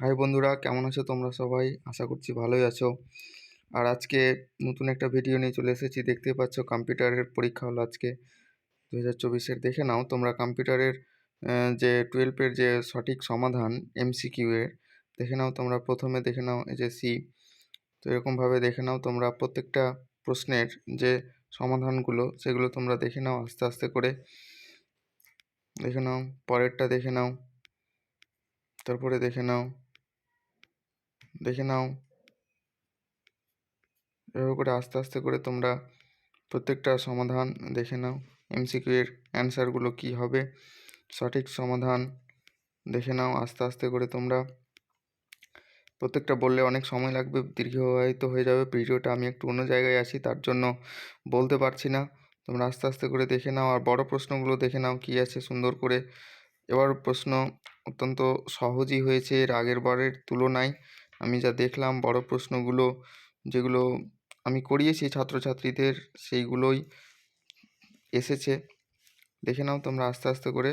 High বন্ধুরা, কেমন আছো তোমরা সবাই? আশা করছি ভালোই আছো। আর আজকে নতুন একটা ভিডিও নিয়ে চলে এসেছি। দেখতেই পাচ্ছ কম্পিউটারের পরীক্ষা হলো আজকে। দু হাজার চব্বিশের দেখে নাও তোমরা কম্পিউটারের যে টুয়েলভের যে সঠিক সমাধান এমসিকিউ এর, দেখে নাও তোমরা প্রথমে দেখে নাও এই যে সি তো এরকমভাবে দেখে নাও তোমরা প্রত্যেকটা প্রশ্নের যে সমাধানগুলো, সেগুলো তোমরা দেখে নাও আস্তে আস্তে করে। দেখে নাও, পরেরটা দেখে নাও। তারপরে দেখে নাও। দেখে নাও। এভাবে করে আস্তে আস্তে করে তোমরা প্রত্যেকটা সমাধান দেখে নাও। এমসিকিউ এর অ্যান্সারগুলো কী হবে? সঠিক সমাধান দেখে নাও। আস্তে আস্তে করে তোমরা প্রত্যেকটা বললে অনেক সময় লাগবে, দীর্ঘায়িত হয়ে যাবে। ভিডিওটা আমি একটু অন্য জায়গায় আছি, তার জন্য বলতে পারছি না। তোমরা আস্তে আস্তে করে দেখে নাও। আর বড় প্রশ্নগুলো দেখে নাও, কী আছে সুন্দর করে। এবার প্রশ্ন অত্যন্ত সহজই হয়েছে, এর আগের বারের তুলনায়। আমি যা দেখলাম, বড় প্রশ্নগুলো যেগুলো আমি করিয়েছি ছাত্রছাত্রীদের, সেইগুলোই এসেছে। দেখে নাও তোমরা আস্তে আস্তে করে